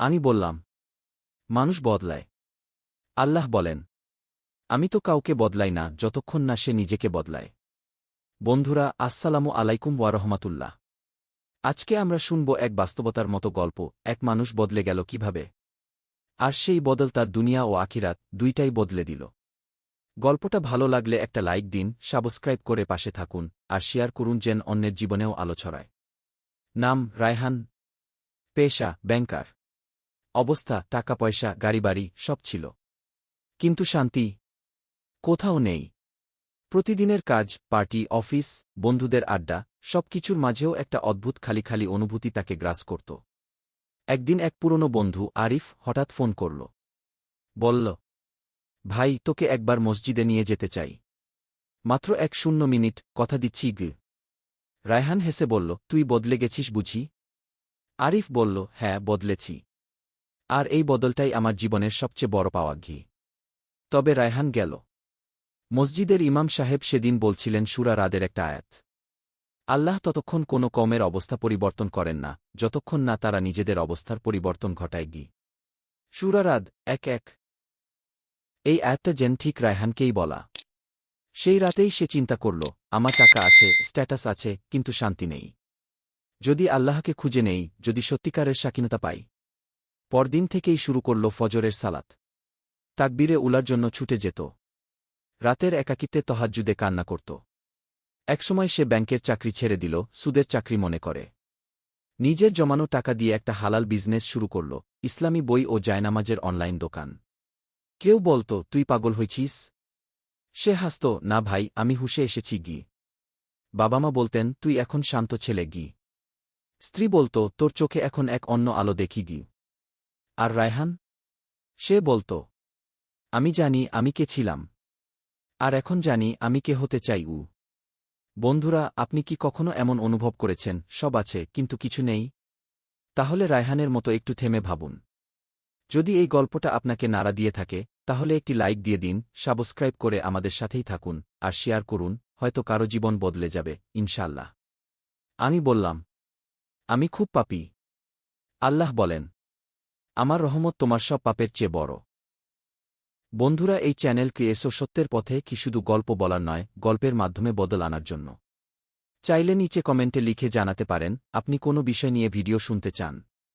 আমি বললাম, মানুষ বদলায়। আল্লাহ বলেন, আমি তো কাউকে বদলাই না, যতক্ষণ না সে নিজেকে বদলায়। বন্ধুরা, আসসালামু আলাইকুম ওয়ারহমাতুল্লাহ আজকে আমরা শুনব এক বাস্তবতার মতো গল্প, এক মানুষ বদলে গেল কীভাবে? আর সেই বদল তার দুনিয়া ও আখিরাত দুইটাই বদলে দিল। গল্পটা ভালো লাগলে একটা লাইক দিন, সাবস্ক্রাইব করে পাশে থাকুন, আর শেয়ার করুন যেন অন্যের জীবনেও আলো ছড়ায়। নাম রায়হান, পেশা, ব্যাংকার। অবস্থা, টাকা, পয়সা, গাড়িবাড়ি, সব ছিল। কিন্তু শান্তি কোথাও নেই। প্রতিদিনের কাজ, পার্টি, অফিস, বন্ধুদের আড্ডা সবকিছুর মাঝেও একটা অদ্ভুত খালি খালি অনুভূতি তাকে গ্রাস করত। একদিন এক পুরনো বন্ধু, আরিফ, হঠাৎ ফোন করল। বলল, ভাই, তোকে একবার মসজিদে নিয়ে যেতে চাই। মাত্র এক শূন্য মিনিট, কথা দিচ্ছি গ। রায়হান হেসে বলল, তুই বদলে গেছিস বুঝি? আরিফ বলল হ্যাঁ বদলেছি। আর এই বদলটাই আমার জীবনের সবচেয়ে বড় পাওয়া ঘি। তবে রায়হান গেল। মসজিদের ইমাম সাহেব সেদিন বলছিলেন, সুরা রাদের একটা আয়াত। আল্লাহ ততক্ষণ কোনো কমের অবস্থা পরিবর্তন করেন না, যতক্ষণ না তারা নিজেদের অবস্থার পরিবর্তন ঘটায় গি সুরারাদ এক এক। এই আয়াতটা যেন ঠিক রায়হানকেই বলা। সেই রাতেই সে চিন্তা করল, আমার টাকা আছে, স্ট্যাটাস আছে, কিন্তু শান্তি নেই। যদি আল্লাহকে খুঁজে নেই, যদি সত্যিকারের স্বাধীনতা পাই পরদিন থেকেই শুরু করল ফজরের সালাত। তাকবীরে উলার জন্য ছুটে যেত। রাতের একাকিত্বে তহাজ্জুদে কান্না করত। একসময় সে ব্যাংকের চাকরি ছেড়ে দিল, সুদের চাকরি মনে করে। নিজের জমানো টাকা দিয়ে একটা হালাল বিজনেস শুরু করল, ইসলামী বই ও জায়নামাজের অনলাইন দোকান। কেউ বলতো, তুই পাগল হয়েছিস সে হাসত, না ভাই, আমি হুশে এসেছি গি। বাবা মা বলতেন, তুই এখন শান্ত ছেলে গি। স্ত্রী বলতো, তোর চোখে এখন এক অন্য আলো দেখি গি। আর রায়হান? সে বলতো, আমি জানি আমি কে ছিলাম। আর এখন জানি আমি কে হতে চাই উ। বন্ধুরা, আপনি কি কখনো এমন অনুভব করেছেন? সব আছে, কিন্তু কিছু নেই। তাহলে রায়হানের মতো একটু থেমে ভাবুন। যদি এই গল্পটা আপনাকে নাড়া দিয়ে থাকে, তাহলে একটি লাইক দিয়ে দিন, সাবস্ক্রাইব করে আমাদের সাথেই থাকুন, আর শেয়ার করুন, হয়তো কারও জীবন বদলে যাবে ইনশাল্লাহ আমি বললাম, আমি খুব পাপি। আল্লাহ বলেন আমার রহমত তোমার সব পাপের চেয়ে বড়। বন্ধুরা, এই চ্যানেলকে এসো সত্যের পথে কি শুধু গল্প বলার নয়, গল্পের মাধ্যমে বদল আনার জন্য। চাইলে নিচে কমেন্টে লিখে জানাতে পারেন, আপনি কোনো বিষয় নিয়ে ভিডিও শুনতে চান।